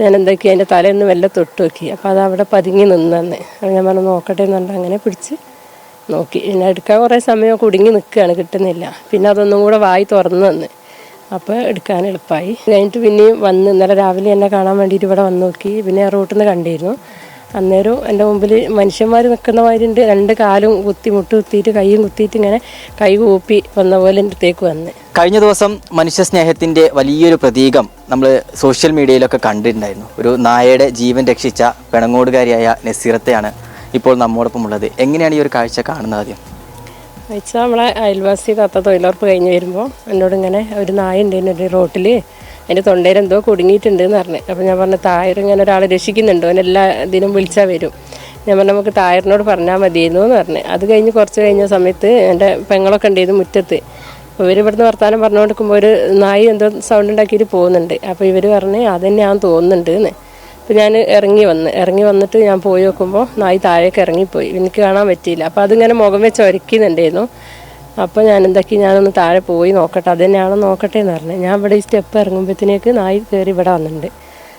ഞാൻ എന്താക്കി അതിന്റെ തലയൊന്ന് വല്ല തൊട്ട് നോക്കി. അപ്പോൾ അത് അവിടെ പതുങ്ങി നിന്നെന്ന്. അപ്പോൾ ഞാൻ പറഞ്ഞു നോക്കട്ടെ എന്ന് പറഞ്ഞാൽ അങ്ങനെ പിടിച്ച് നോക്കി. പിന്നെ എടുക്കാൻ കുറേ സമയം കുടുങ്ങി നിൽക്കുകയാണ് കിട്ടുന്നില്ല. പിന്നെ അതൊന്നും കൂടെ വായി തുറന്നു തന്ന് അപ്പോൾ എടുക്കാൻ എളുപ്പമായി. കഴിഞ്ഞിട്ട് പിന്നെയും വന്ന് ഇന്നലെ രാവിലെ എന്നെ കാണാൻ വേണ്ടിയിട്ട് ഇവിടെ വന്ന് നോക്കി. പിന്നെ ആ റൂട്ടിൽ നിന്ന് കണ്ടിരുന്നു. അന്നേരം എന്റെ മുമ്പിൽ മനുഷ്യന്മാർ നിൽക്കുന്ന മാതിരിണ്ട്. രണ്ട് കാലും കുത്തി മുട്ട് കുത്തിയിട്ട് കൈയും കുത്തിയിട്ട് ഇങ്ങനെ കൈ കൂപ്പി വന്ന പോലെ എന്റെ അടുത്തേക്ക് വന്ന്. കഴിഞ്ഞ ദിവസം മനുഷ്യ സ്നേഹത്തിന്റെ വലിയൊരു പ്രതീകം നമ്മൾ സോഷ്യൽ മീഡിയയിലൊക്കെ കണ്ടിട്ടുണ്ടായിരുന്നു. ഒരു നായയുടെ ജീവൻ രക്ഷിച്ച പിണങ്ങോടുകാരിയായ നസീറത്തെയാണ് ഇപ്പോൾ നമ്മോടൊപ്പം ഉള്ളത്. എങ്ങനെയാണ് ഈ ഒരു കാഴ്ച കാണുന്നത് ആദ്യം? വെച്ചാൽ നമ്മളെ അയൽവാസി താത്ത തൊഴിലുറപ്പ് കഴിഞ്ഞ് വരുമ്പോൾ എന്നോട് ഇങ്ങനെ ഒരു നായ ഉണ്ടായിരുന്നു ഒരു റോട്ടിൽ അതിന്റെ തൊണ്ടയിൽ എന്തോ കുടുങ്ങിയിട്ടുണ്ട് എന്ന് പറഞ്ഞു. അപ്പോൾ ഞാൻ പറഞ്ഞു തായർ ഇങ്ങനെ ഒരാളെ രക്ഷിക്കുന്നുണ്ടോ. അവൻ എല്ലാ ഇതിനും വിളിച്ചാൽ വരും. ഞാൻ പറഞ്ഞു നമുക്ക് തായറിനോട് പറഞ്ഞാൽ മതിയായിരുന്നു എന്ന് പറഞ്ഞു. അത് കഴിഞ്ഞ് കുറച്ച് കഴിഞ്ഞ സമയത്ത് എന്റെ പെങ്ങളൊക്കെ ഉണ്ടായിരുന്നു മുറ്റത്ത്. ഇവർ ഇവിടുന്ന് വർത്താനം പറഞ്ഞുകൊണ്ടിരിക്കുമ്പോൾ ഒരു നായി എന്തോ സൗണ്ട് ഉണ്ടാക്കിയിട്ട് പോകുന്നുണ്ട്. അപ്പോൾ ഇവർ പറഞ്ഞ് അതന്നെയാണെന്ന് തോന്നുന്നുണ്ട് എന്ന്. അപ്പോൾ ഞാൻ ഇറങ്ങി വന്ന്. ഇറങ്ങി വന്നിട്ട് ഞാൻ പോയി നോക്കുമ്പോൾ നായി താഴേക്ക് ഇറങ്ങിപ്പോയി. എനിക്ക് കാണാൻ പറ്റിയില്ല. അപ്പോൾ അതിങ്ങനെ മുഖം വെച്ച് ഒരുക്കുന്നുണ്ടായിരുന്നു. അപ്പോൾ ഞാൻ എന്താക്കി ഞാനൊന്ന് താഴെ പോയി നോക്കട്ടെ. അത് തന്നെയാണോ നോക്കട്ടെ എന്ന് പറഞ്ഞു. ഞാൻ ഇവിടെ ഈ സ്റ്റെപ്പ് ഇറങ്ങുമ്പോഴത്തേക്ക് നായി കയറി ഇവിടെ വന്നിട്ടുണ്ട്.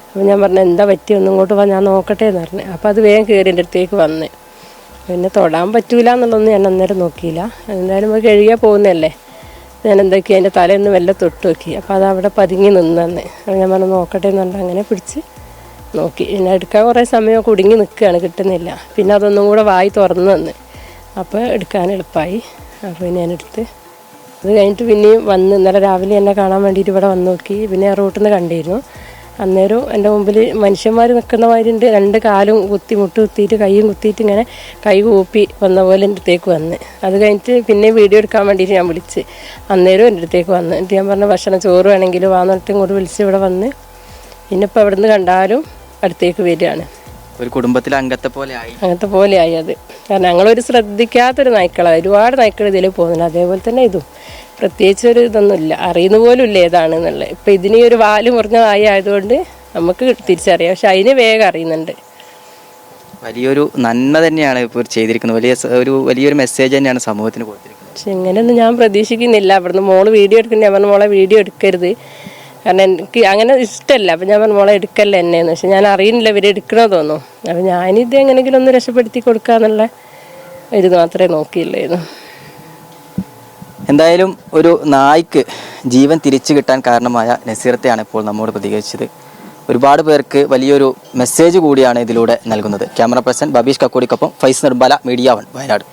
അപ്പോൾ ഞാൻ പറഞ്ഞു എന്താ പറ്റി ഒന്നും ഇങ്ങോട്ട് വാ ഞാൻ നോക്കട്ടെ എന്ന് പറഞ്ഞു. അപ്പോൾ അത് വേഗം കയറി എന്റെ അടുത്തേക്ക് വന്ന്. പിന്നെ തൊടാൻ പറ്റൂല എന്നുള്ളതൊന്നും ഞാൻ അന്നേരം നോക്കിയില്ല. എന്തായാലും അത് കഴുകിയാൽ പോകുന്നതല്ലേ. ഞാൻ എന്തൊക്കെയാ അതിന്റെ തലയൊന്ന് വല്ല തൊട്ട് നോക്കി. അപ്പോൾ അത് അവിടെ പതുങ്ങി നിന്നെന്ന്. അപ്പോൾ ഞാൻ പറഞ്ഞു നോക്കട്ടെ എന്ന് പറഞ്ഞാൽ അങ്ങനെ പിടിച്ച് നോക്കി. പിന്നെ എടുക്കാൻ കുറേ സമയം കുടുങ്ങി നിൽക്കുകയാണ് കിട്ടുന്നില്ല. പിന്നെ അതൊന്നും കൂടെ വായി തുറന്നു തന്ന്. അപ്പോൾ എടുക്കാൻ എളുപ്പമായി. അപ്പോൾ ഞാൻ എടുത്ത് അത് കഴിഞ്ഞിട്ട് പിന്നെയും വന്ന് ഇന്നലെ രാവിലെ എന്നെ കാണാൻ വേണ്ടിയിട്ട് ഇവിടെ വന്ന് നോക്കി. പിന്നെ ആ റൂട്ടിൽ നിന്ന് കണ്ടിരുന്നു. അന്നേരം എന്റെ മുമ്പിൽ മനുഷ്യന്മാർ നിൽക്കുന്ന മാതിരിണ്ട് രണ്ട് കാലും കുത്തി മുട്ട് കുത്തിയിട്ട് കൈയും കുത്തിയിട്ട് ഇങ്ങനെ കൈ കൂപ്പി വന്ന പോലെ എന്റെ അടുത്തേക്ക് വന്ന്. അത് കഴിഞ്ഞിട്ട് പിന്നെ വീഡിയോ എടുക്കാൻ വേണ്ടിയിട്ട് ഞാൻ വിളിച്ച്. അന്നേരം എന്റെ അടുത്തേക്ക് വന്ന്. എന്നിട്ട് ഞാൻ പറഞ്ഞ ഭക്ഷണം ചോറ് വേണമെങ്കിലും വാന്നിട്ട് ഇങ്ങോട്ട് വിളിച്ച് ഇവിടെ വന്ന്. ഇന്നിപ്പോൾ അവിടെ നിന്ന് കണ്ടാലും അടുത്തേക്ക് വരികയാണ്. ഒരു കുടുംബത്തിലെ അംഗത്തെ പോലെ ആയി. അങ്ങനത്തെ ആയി അത്. കാരണം ഞങ്ങളൊരു ശ്രദ്ധിക്കാത്തൊരു നായ്ക്കളാണ് ഒരുപാട് നായ്ക്കൾ ഇതിൽ പോകുന്നുണ്ട്. അതേപോലെ തന്നെ ഇതും. പ്രത്യേകിച്ച് ഒരു ഇതൊന്നുമില്ല അറിയുന്ന പോലും ഇല്ല ഏതാണെന്നുള്ളത് ഇപ്പം ഇതിന് ഒരു വാൽ മുറിഞ്ഞ നായ ആയതുകൊണ്ട് നമുക്ക് തിരിച്ചറിയാം. പക്ഷെ അതിന് വേഗം അറിയുന്നുണ്ട്. വലിയൊരു നന്മ തന്നെയാണ് ഇപ്പോൾ ചെയ്തിരിക്കുന്നത്. വലിയ സ- ഒരു വലിയൊരു മെസ്സേജ് തന്നെയാണ് സമൂഹത്തിന് കൊടുത്തിരിക്കുന്നത്. പക്ഷെ ഇങ്ങനെയൊന്നും ഞാൻ പ്രതീക്ഷിക്കുന്നില്ല. അവിടുന്ന് മോൾ വീഡിയോ എടുക്കുന്ന ഞാൻ പറഞ്ഞു മോളെ വീഡിയോ എടുക്കരുത്. കാരണം എനിക്ക് അങ്ങനെ ഇഷ്ടമല്ല അപ്പം ഞാൻ പറഞ്ഞു മോളെ എടുക്കല്ല എന്നെന്ന് പക്ഷെ ഞാൻ അറിയുന്നില്ല ഇവർ എടുക്കണോ തോന്നുന്നു അപ്പം ഞാനിത് എങ്ങനെങ്കിലും ഒന്ന് രക്ഷപ്പെടുത്തി കൊടുക്കാന്നുള്ള ഇത് മാത്രമേ നോക്കിയില്ലായിരുന്നു എന്തായാലും ഒരു നായ്ക്ക് ജീവൻ തിരിച്ചു കിട്ടാൻ കാരണമായ നസീറത്തെയാണ് ഇപ്പോൾ നമ്മോട് പ്രതികരിച്ചത്. ഒരുപാട് പേർക്ക് വലിയൊരു മെസ്സേജ് കൂടിയാണ് ഇതിലൂടെ നൽകുന്നത്. ക്യാമറ പേഴ്സൺ ബബീഷ് കക്കോടിക്കൊപ്പം ഫൈസ് നിർബല മീഡിയ വൺ വയനാട്.